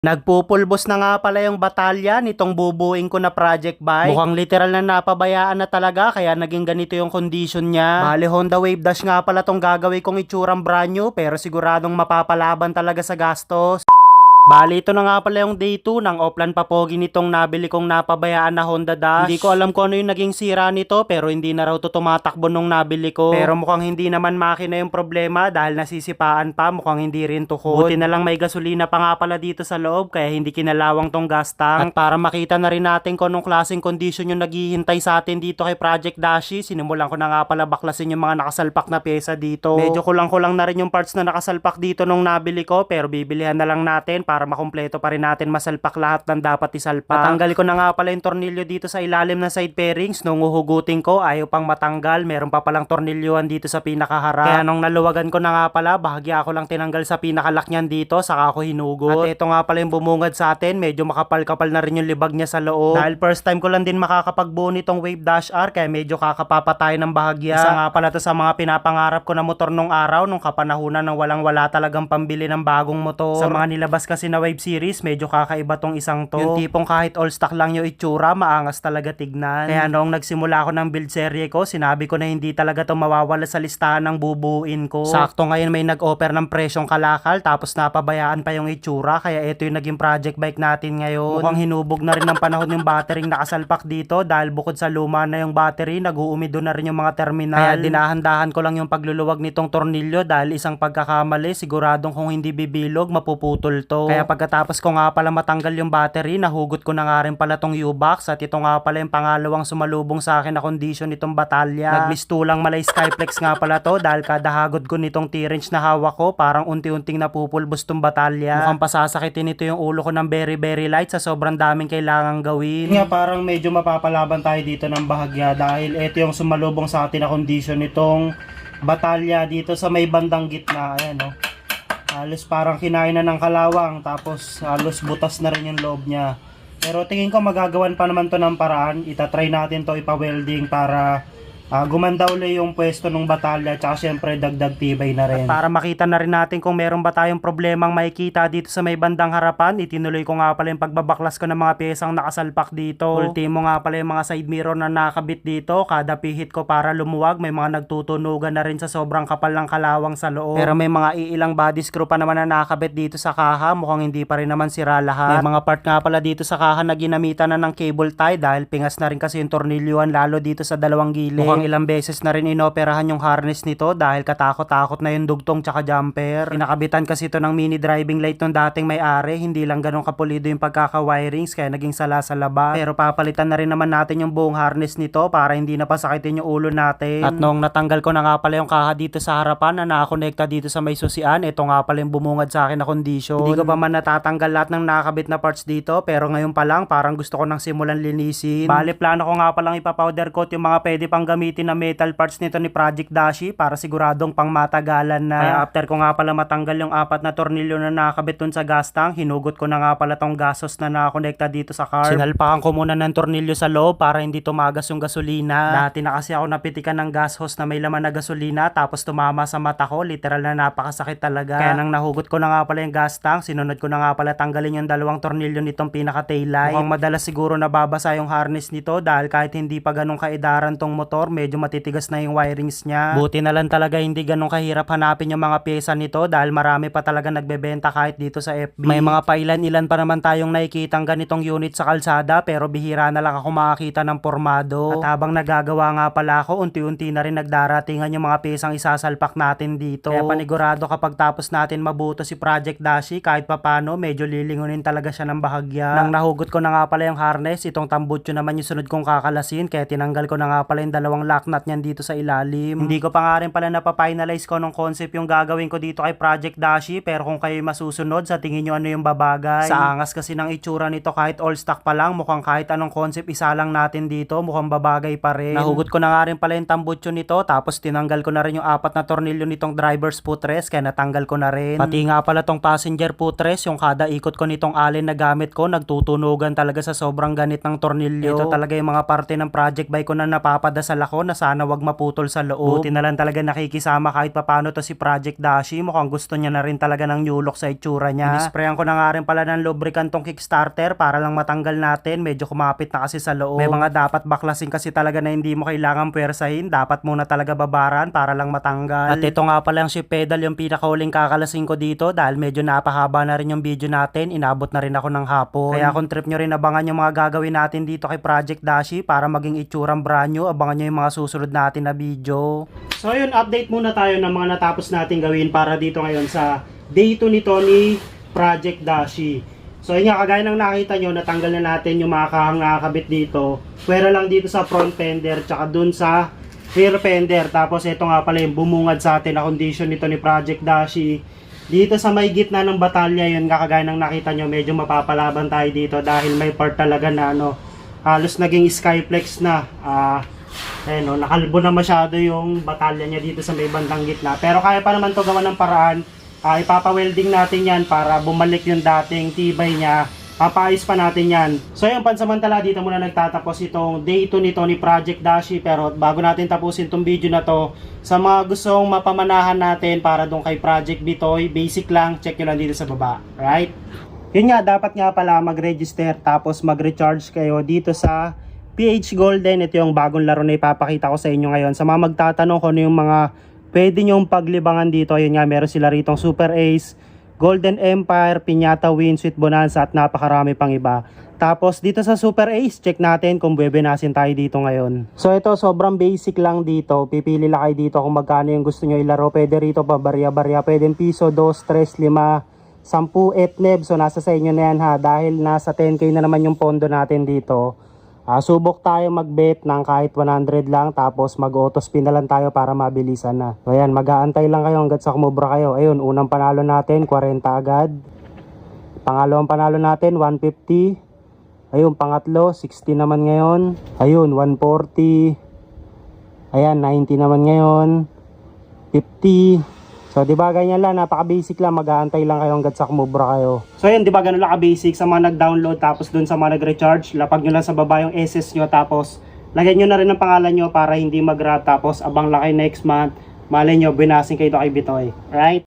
Nagpupulbos na nga pala yung batalya nitong bubuing ko na project bike. Mukhang literal na napabayaan na talaga kaya naging ganito yung condition niya. Bale Honda Wave Dash nga pala tong gagawin kong itsurang brand new pero siguradong mapapalaban talaga sa gastos. Bali, ito na nga pala yung day 2 ng Oplan Papogi nitong nabili kong napabayaan na Honda Dash. Hindi ko alam kung ano yung naging sira nito pero hindi na raw to tumatakbo nung nabili ko. Pero mukhang hindi naman makina yung problema dahil nasisipaan pa, mukhang hindi rin tuhod. Buti na lang may gasolina pa nga pala dito sa loob kaya hindi kinalawang tong gas tank. At para makita na rin natin kung anong klaseng kondisyon yung naghihintay sa atin dito kay Project Dashi, sinimulan ko na nga pala baklasin yung mga nakasalpak na pyesa dito. Medyo kulang-kulang na rin yung parts na nakasalpak dito nung nabili ko pero bibilihan na lang natin para makumpleto pa rin natin masalpak lahat ng dapat isalpak. Natanggal ko na nga pala yung tornilyo dito sa ilalim ng side pairings. Nung uhugutin ko, ayaw pang matanggal. Meron pa palang tornilyoan dito sa pinakaharap. Kaya nung naluwagan ko na nga pala, bahagya ako lang tinanggal sa pinakalak niyan dito, saka ako hinugot. At ito nga pala yung bumungad sa atin, medyo makapal-kapal na rin yung libag niya sa loob. Dahil first time ko lang din makakapagbuo nitong Wave Dash R, kaya medyo kakapapatay ng bahagya. Isa nga pala to sa mga pinapangarap ko na motor nung araw, nung kapanahunan ng walang-wala talagang pambili ng bagong motor. Sa mga nilabas kasi na Wave Series, medyo kakaiba tong isang to. Yung tipong kahit all stock lang yung itsura, maangas talaga tignan. Kaya noong nagsimula ako ng build serye ko, sinabi ko na hindi talaga to mawawala sa listahan ng bubuin ko. Sakto ngayon may nag-offer ng presyong kalakal, tapos napabayaan pa yung itsura, kaya ito yung naging project bike natin ngayon. Mukhang hinubog na rin ng panahon yung battery nakasalpak dito, dahil bukod sa luma na yung battery, nag-uumido na rin yung mga terminal. Kaya dinahan-dahan ko lang yung pagluluwag nitong tornilyo, dahil isang pagkakamali, siguradong kung hindi bibilog, mapuputol to. Kaya pagkatapos ko nga pala matanggal yung battery, nahugot ko na nga rin pala tong U-box at ito nga pala yung pangalawang sumalubong sa akin na kondisyon nitong batalya. Nagmistulang malay Skyflex nga pala to dahil kada hagod ko nitong T-wrench na hawak ko, parang unti-unting napupulbos tong batalya. Mukhang pasasakitin nito yung ulo ko ng very very light sa sobrang daming kailangang gawin. Nga parang medyo mapapalaban tayo dito ng bahagya dahil ito yung sumalubong sa atin na kondisyon nitong batalya dito sa may bandang gitna. Ayan oh. Halos parang kinain na ng kalawang tapos halos butas na rin yung loob niya. Pero tingin ko magagawan pa naman to ng paraan. Itatry natin to ipa-welding para ah, gumanda uli yung pwesto ng batalya tsaka syempre dagdag tibay na rin. At para makita na rin natin kung meron ba tayong problemang makikita dito sa may bandang harapan, itinuloy ko nga pala yung pagbabaklas ko ng mga pyesang nakasalpak dito. Ultimo nga pala yung mga side mirror na nakabit dito. Kada pihit ko para lumuwag, may mga nagtutunugan na rin sa sobrang kapal ng kalawang sa loob. Pero may mga iilang body screw pa naman na nakabit dito sa kaha. Mukhang hindi pa rin naman sira lahat. May mga part nga pala dito sa kaha na ginamitan na ng cable tie dahil pingas na rin kasi yung tornilyuan lalo dito sa dalawang gilid. Mukhang ilang beses na rin inoperahan yung harness nito dahil katakot-takot na yung dugtong tsaka jumper. Pinakabitan kasi ito ng mini driving light nung dating may-ari. Hindi lang ganun kapulido yung pagkaka-wirings kaya naging sala sa labas. Pero papalitan na rin naman natin yung buong harness nito para hindi na pasakitin yung ulo natin. At nung natanggal ko na nga pala yung kaha dito sa harapan na nakakonekta dito sa may susian, ito nga pala yung bumungad sa akin na kondisyon. Hindi ko pa man natatanggal lahat ng nakakabit na parts dito pero ngayon pa lang parang gusto ko nang simulan linisin. Bale plano ko nga palang ipa-powder coat yung mga pwede pang gamitin na metal parts nito ni Project Dashi para siguradong pang matagalan na. Kaya after ko nga pala matanggal yung apat na tornilyo na nakakabit dun sa gas tank, hinugot ko na nga pala tong gasos na nakakonekta dito sa carb. Sinalpakan ko muna ng tornilyo sa loob para hindi tumagas yung gasolina. Dati na kasi ako napitikan ng gas hose na may laman na gasolina tapos tumama sa mata ko, literal na napakasakit talaga. Kaya nang nahugot ko na nga pala yung gas tank, sinunod ko na nga pala tanggalin yung dalawang tornilyo nitong pinaka tail light. Mukhang madalas siguro nababasa yung harness nito dahil kahit hindi pa ganun kaidaran tong motor, medyo matitigas na yung wirings niya. Buti na lang talaga hindi ganun kahirap hanapin yung mga pyesa nito dahil marami pa talaga nagbebenta kahit dito sa FB. May mga pailan-ilan pa naman tayong nakikitang ganitong unit sa kalsada pero bihira na lang ako makakita ng formado. At habang nagagawa nga pala ako, unti-unti na rin nagdaratingan yung mga pyesang isasalpak natin dito. Kaya panigurado kapag tapos natin mabuto si Project Dashi kahit papano medyo lilingunin talaga siya ng bahagya. Nang nahugot ko na nga pala yung harness, itong tambutso naman yung sunod kong kakalasin kaya tinanggal ko na nga pala yung dalawang lock nut niyan dito sa ilalim. Hindi ko pa nga rin pala napafinalize ko nung concept yung gagawin ko dito kay Project Dashi pero kung kayo masusunod sa tingin nyo ano yung babagay. Sa angas kasi ng itsura nito kahit all stock pa lang mukhang kahit anong concept isa lang natin dito mukhang babagay pa rin. Nahugot ko na nga rin pala yung tambutso nito tapos tinanggal ko na rin yung apat na tornilyo nitong driver's footrest kaya natanggal ko na rin. Pati nga pala tong passenger footrest yung kada ikot ko nitong allen na gamit ko nagtutunugan talaga sa sobrang ganit ng tornilyo. Ito talaga yung mga parte ng project bike ko na napapadasal ako ako na sana wag maputol sa loob. Buti na lang talaga nakikisama kahit papano to si Project Dashi. Mukhang gusto niya na rin talaga ng new look sa itsura niya. Inisprayan ko na nga rin pala ng lubricant tong Kickstarter para lang matanggal natin. Medyo kumapit na kasi sa loob. May mga dapat baklasin kasi talaga na hindi mo kailangan puwersahin. Dapat muna talaga babaran para lang matanggal. At ito nga pala yung ship pedal yung pinakauling kakalasing ko dito dahil medyo napahaba na rin yung video natin. Inabot na rin ako ng hapon. Kaya kung trip nyo rin abangan yung mga gagawin natin dito kay Project Dashi para maging itsurang brand new, abangan nyo yung mga susunod natin na video. So yun, update muna tayo ng mga natapos natin gawin para dito ngayon sa day 2 nito ni Project Dashi. So yun nga, kagaya ng nakita nyo, natanggal na natin yung mga nakakabit dito. Pwera lang dito sa front fender, tsaka dun sa rear fender. Tapos ito nga pala yung bumungad sa atin na condition nito ni Project Dashi. Dito sa may gitna ng batalya, yun nga kagaya ng nakita nyo, medyo mapapalaban tayo dito dahil may part talaga na ano, halos naging skyflex na. Ah, eh no, nakalbo na masyado yung batalya niya dito sa may bandang gitna. Pero kaya pa naman to gawa ng paraan. Ah, ipapa-welding natin yan para bumalik yung dating tibay niya. Papaayos pa natin yan. So yung pansamantala dito muna nagtatapos itong day 2 nito ni Project Dashi. Pero bago natin tapusin itong video na to, sa mga gustong mapamanahan natin para doon kay Project Bitoy, basic lang, check nyo lang dito sa baba. Right? Yun nga, dapat nga pala mag-register tapos mag-recharge kayo dito sa PH Golden. Ito yung bagong laro na ipapakita ko sa inyo ngayon. Sa mga magtatanong kung ano yung mga pwede nyong paglibangan dito, ayun nga, meron sila ritong Super Ace, Golden Empire, Piñata Win, Sweet Bonanza at napakarami pang iba. Tapos dito sa Super Ace, check natin kung bebenasin tayo dito ngayon. So ito sobrang basic lang dito. Pipili lang kayo dito kung magkano yung gusto nyo ilaro. Pwede rito pa barya-barya. Pwede piso, 2, 3, 5, 10 etneb. So nasa sa inyo na yan ha. Dahil nasa 10k na naman yung pondo natin dito. Ah, subok tayo magbet ng kahit 100 lang tapos mag-auto spin na lang tayo para mabilisan na. So ayan, mag-aantay lang kayo hanggat sa kumubra kayo. Ayun, unang panalo natin, 40 agad. Pangalawang panalo natin, 150. Ayun, pangatlo, 60 naman ngayon. Ayun, 140. Ayan, 90 naman ngayon. 50. So, di ba ganyan lang, napaka-basic lang, mag-aantay lang kayo hanggat sa kumubra kayo. So, yun, di ba ganun lang ka-basic sa mga nag-download tapos dun sa mga nag-recharge, lapag nyo lang sa baba yung SS nyo tapos lagyan nyo na rin ang pangalan nyo para hindi mag-rat tapos abang lang next month. Malay nyo, binasin kayo kay Bitoy. Right?